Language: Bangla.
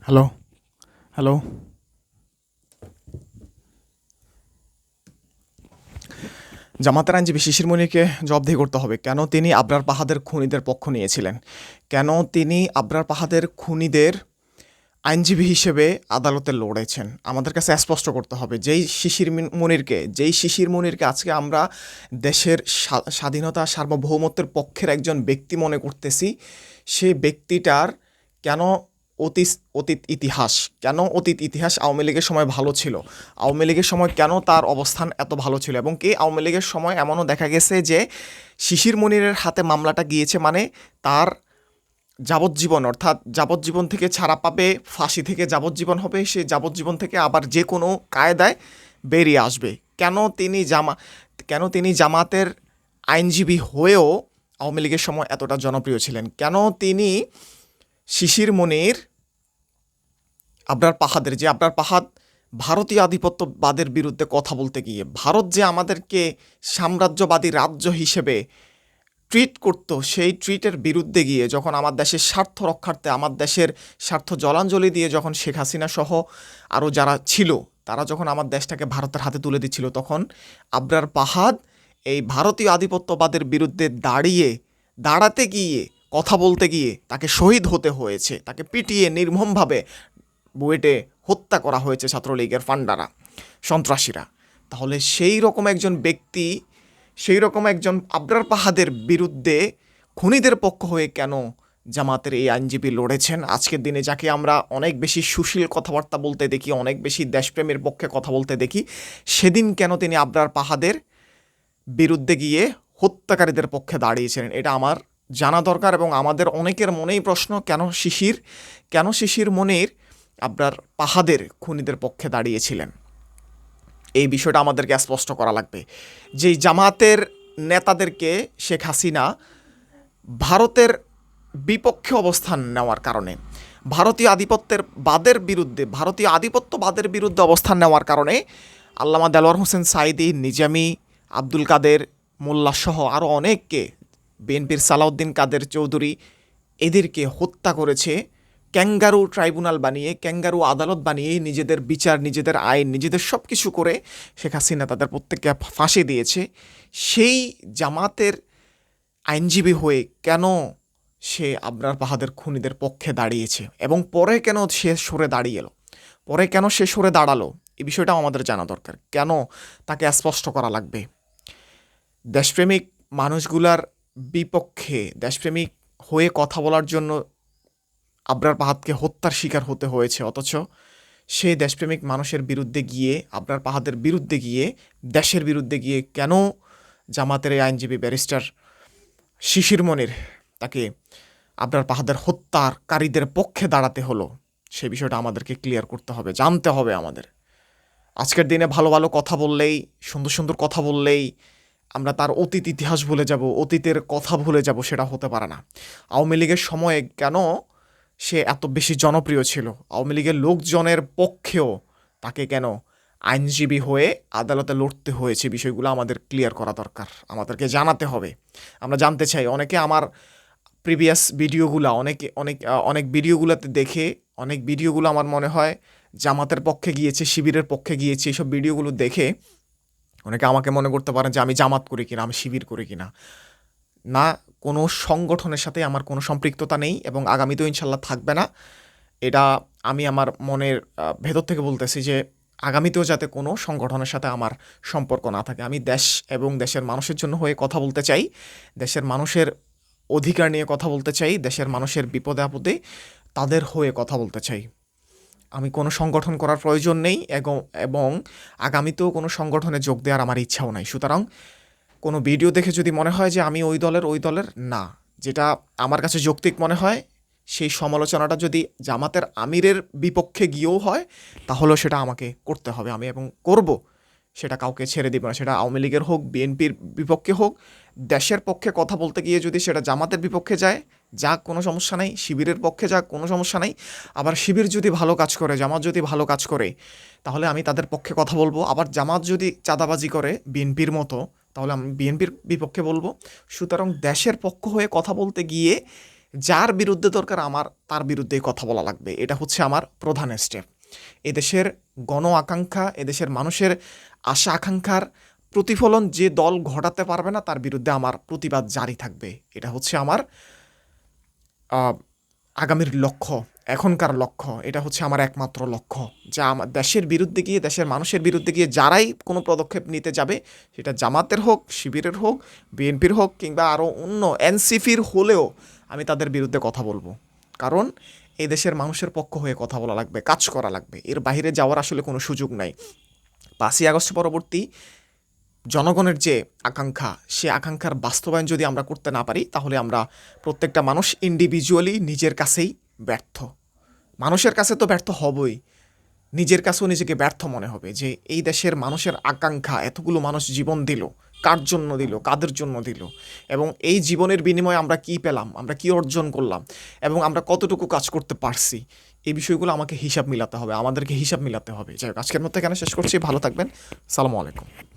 হ্যালো হ্যালো জামাতের আইনজীবী শিশির মনিরকে জবাবদিহি করতে হবে। কেন তিনি আবরার পাহাদের খুনিদের পক্ষ নিয়েছিলেন? কেন তিনি আবরার পাহাদের খুনিদের আইনজীবী হিসেবে আদালতে লড়েছেন। আমাদের কাছে স্পষ্ট করতে হবে, যেই শিশির মিন- মনিরকে, যেই শিশির মনিরকে আজকে আমরা দেশের স্বাধীনতা, সার্বভৌমত্বের পক্ষের একজন ব্যক্তি মনে করতেছি সেই ব্যক্তিটার কেন অতীত অতীত ইতিহাস, কেন অতীত ইতিহাস আওয়ামী লীগের সময় ভালো ছিল? আওয়ামী লীগের সময় কেন তার অবস্থান এত ভালো ছিল? এবং কি আওয়ামী লীগের সময় এমনও দেখা গেছে যে শিশির মনিরের হাতে মামলাটা গিয়েছে মানে তার যাবজ্জীবন, অর্থাৎ যাবজ্জীবন থেকে ছাড়া পাবে, ফাঁসি থেকে যাবজ্জীবন হবে, সে যাবজ্জীবন থেকে আবার যে কোনো কায়দায় বেরিয়ে আসবে। কেন তিনি জামা, কেন তিনি জামাতের আইনজীবী হয়েও আওয়ামী লীগের সময় এতটা জনপ্রিয় ছিলেন? কেন তিনি শিশির মনির, আবরার পাহাদের, যে আবরার পাহাদ ভারতীয় আধিপত্যবাদের বিরুদ্ধে কথা বলতে গিয়ে, ভারত যে আমাদেরকে সাম্রাজ্যবাদী রাজ্য হিসেবে ট্রিট করতো, সেই ট্রিটের বিরুদ্ধে গিয়ে যখন আমার দেশের স্বার্থ রক্ষার্থে, আমার দেশের স্বার্থ জলাঞ্জলি দিয়ে যখন শেখ হাসিনা সহ আরও যারা ছিল, তারা যখন আমার দেশটাকে ভারতের হাতে তুলে দিচ্ছিল, তখন আবরার পাহাদ এই ভারতীয় আধিপত্যবাদের বিরুদ্ধে দাঁড়িয়ে, দাঁড়াতে গিয়ে, কথা বলতে গিয়ে তাকে শহীদ হতে হয়েছে, তাকে পিটিয়ে নির্মমভাবে বুয়েটে হত্যা করা হয়েছে ছাত্রলীগের ফান্ডারা, সন্ত্রাসীরা। তাহলে সেই রকম একজন ব্যক্তি সেই রকম একজন আবরার পাহাদের বিরুদ্ধে খুনিদের পক্ষ হয়ে কেন জামাতের এই আইনজীবী লড়েছেন? আজকের দিনে যাকে আমরা অনেক বেশি সুশীল কথাবার্তা বলতে দেখি, অনেক বেশি দেশপ্রেমের পক্ষে কথা বলতে দেখি, সেদিন কেন তিনি আবরার পাহাদের বিরুদ্ধে গিয়ে হত্যাকারীদের পক্ষে দাঁড়িয়েছিলেন? এটা আমার জানা দরকার এবং আমাদের অনেকের মনেই প্রশ্ন, কেন শিশির কেন শিশির মনির আবরার পাহাদের খুনিদের পক্ষে দাঁড়িয়েছিলেন? এই বিষয়টা আমাদেরকে স্পষ্ট করা লাগবে। যে জামাতের নেতাদেরকে শেখ হাসিনা ভারতের বিপক্ষে অবস্থান নেওয়ার কারণে, ভারতীয় আধিপত্যের বাদের বিরুদ্ধে, ভারতীয় আধিপত্যবাদের বিরুদ্ধে অবস্থান নেওয়ার কারণে আল্লামা দেলোয়ার হোসেন সাইদি, নিজামি আব্দুল কাদের মোল্লা সহ আরও অনেককে, বিএনপির সালাউদ্দিন কাদের চৌধুরী এদেরকে হত্যা করেছে। ক্যাঙ্গারু ট্রাইব্যুনাল বানিয়ে, ক্যাঙ্গারু আদালত বানিয়ে নিজেদের বিচার, নিজেদের আইন, নিজেদের সব কিছু করে শেখ হাসিনা তাদের প্রত্যেককে ফাঁসি দিয়েছে। সেই জামাতের আইনজীবী হয়ে কেন সে আবরার পাহাদের খুনিদের পক্ষে দাঁড়িয়েছে এবং পরে কেন সে সরে দাঁড়িয়ে এলো? পরে কেন সে সরে দাঁড়াল? এই বিষয়টাও আমাদের জানা দরকার। কেন তাকে স্পষ্ট করা লাগবে? দেশপ্রেমিক মানুষগুলার বিপক্ষে, দেশপ্রেমিক হয়ে কথা বলার জন্য আবরার পাহাদকে হত্যার শিকার হতে হয়েছে, অথচ সে দেশপ্রেমিক মানুষের বিরুদ্ধে গিয়ে, আবরার পাহাদের বিরুদ্ধে গিয়ে, দেশের বিরুদ্ধে গিয়ে কেন জামাতের এই আইনজীবী ব্যারিস্টার শিশির মনির তাকে আবরার পাহাদের হত্যাকারীদের পক্ষে দাঁড়াতে হলো? সে বিষয়টা আমাদেরকে ক্লিয়ার করতে হবে, জানতে হবে আমাদের। আজকের দিনে ভালো ভালো কথা বললেই, সুন্দর সুন্দর কথা বললেই আমরা তার অতীত ইতিহাস ভুলে যাব, অতীতের কথা ভুলে যাব, সেটা হতে পারে না। আওয়ামী লীগের সময়ে কেন সে এত বেশি জনপ্রিয় ছিল। আওয়ামী লীগের লোকজনের পক্ষেও তাকে কেন আইনজীবী হয়ে আদালতে লড়তে হয়েছে বিষয়গুলো আমাদের ক্লিয়ার করা দরকার। আমাদেরকে জানাতে হবে। আমরা জানতে চাই, অনেকে আমার প্রিভিয়াস ভিডিওগুলো, অনেকে, অনেক অনেক ভিডিওগুলোতে দেখে, অনেক ভিডিওগুলো আমার মনে হয় জামাতের পক্ষে গিয়েছে, শিবিরের পক্ষে গিয়েছে, এইসব ভিডিওগুলো দেখে অনেকে আমাকে মনে করতে পারেন যে আমি জামাত করি কিনা, আমি শিবির করি কিনা। না, কোনো সংগঠনের সাথে আমার কোনো সম্পৃক্ততা নেই এবং আগামীতেও ইনশাল্লাহ থাকবে না। এটা আমি আমার মনের ভেতর থেকে বলতেছি যে আগামীতেও যাতে কোনো সংগঠনের সাথে আমার সম্পর্ক না থাকে। আমি দেশ এবং দেশের মানুষের জন্য হয়ে কথা বলতে চাই, দেশের মানুষের অধিকার নিয়ে কথা বলতে চাই, দেশের মানুষের বিপদে আপদে তাদের হয়ে কথা বলতে চাই। আমি কোনো সংগঠন করার প্রয়োজন নেই এবং আগামীতেও কোনো সংগঠনে যোগ দেওয়ার আমার ইচ্ছাও নাই। সুতরাং কোনো ভিডিও দেখে যদি মনে হয় যে আমি ওই দলের ওই দলের, না। যেটা আমার কাছে যৌক্তিক মনে হয়, সেই সমালোচনাটা যদি জামাতের আমিরের বিপক্ষে গিয়েও হয়, তাহলেও সেটা আমাকে করতে হবে আমি এবং করব। সেটা কাউকে ছেড়ে দিব না। সেটা আওয়ামী লীগের হোক, বিএনপির বিপক্ষে হোক, দেশের পক্ষে কথা বলতে গিয়ে যদি সেটা জামাতের বিপক্ষে যায় যাক কোনো সমস্যা নেই, শিবিরের পক্ষে যাক কোনো সমস্যা নেই, আবার শিবির যদি ভালো কাজ করে, জামাত যদি ভালো কাজ করে, তাহলে আমি তাদের পক্ষে কথা বলব। আবার জামাত যদি চাঁদাবাজি করে, বিএনপির মতো তাহলে আমি বিএনপির বিপক্ষে বলব। সুতরাং দেশের পক্ষ হয়ে কথা বলতে গিয়ে যার বিরুদ্ধে দরকার আমার, তার বিরুদ্ধেই কথা বলা লাগবে। এটা হচ্ছে আমার প্রধান স্টেপ এদেশের গণ আকাঙ্ক্ষা, এদেশের মানুষের আশা আকাঙ্ক্ষার প্রতিফলন যে দল ঘটাতে পারবে না, তার বিরুদ্ধে আমার প্রতিবাদ জারি থাকবে। এটা হচ্ছে আমার আগামীর লক্ষ্য। এখনকার লক্ষ্য, এটা হচ্ছে আমার একমাত্র লক্ষ্য, যা আমার দেশের বিরুদ্ধে গিয়ে, দেশের মানুষের বিরুদ্ধে গিয়ে যারাই কোনো পদক্ষেপ নিতে যাবে, সেটা জামাতের হোক, শিবিরের হোক, বিএনপির হোক, কিংবা আরও অন্য এনসিপির হলেও আমি তাদের বিরুদ্ধে কথা বলব। কারণ এই দেশের মানুষের পক্ষ হয়ে কথা বলা লাগবে, কাজ করা লাগবে, এর বাইরে যাওয়ার আসলে কোনো সুযোগ নাই। পাঁচই আগস্ট পরবর্তী জনগণের যে আকাঙ্ক্ষা, সে আকাঙ্ক্ষার বাস্তবায়ন যদি আমরা করতে না পারি, তাহলে আমরা প্রত্যেকটা মানুষ ইন্ডিভিজুয়ালি নিজের কাছেই ব্যর্থ। মানুষের কাছে তো ব্যর্থ হবই। নিজের কাছেও নিজেকে ব্যর্থ মনে হবে যে এই দেশের মানুষের আকাঙ্ক্ষা, এতগুলো মানুষ জীবন দিল, কার জন্য দিল, কাদের জন্য দিল? এবং এই জীবনের বিনিময়ে আমরা কি পেলাম? আমরা কি অর্জন করলাম? এবং আমরা কতটুকু কাজ করতে পারছি? এই বিষয়গুলো আমাকে হিসাব মিলাতে হবে, আমাদেরকে হিসাব মিলাতে হবে। যাই হোক, আজকের মতো এখানে শেষ করছি। ভালো থাকবেন। সালামু আলাইকুম।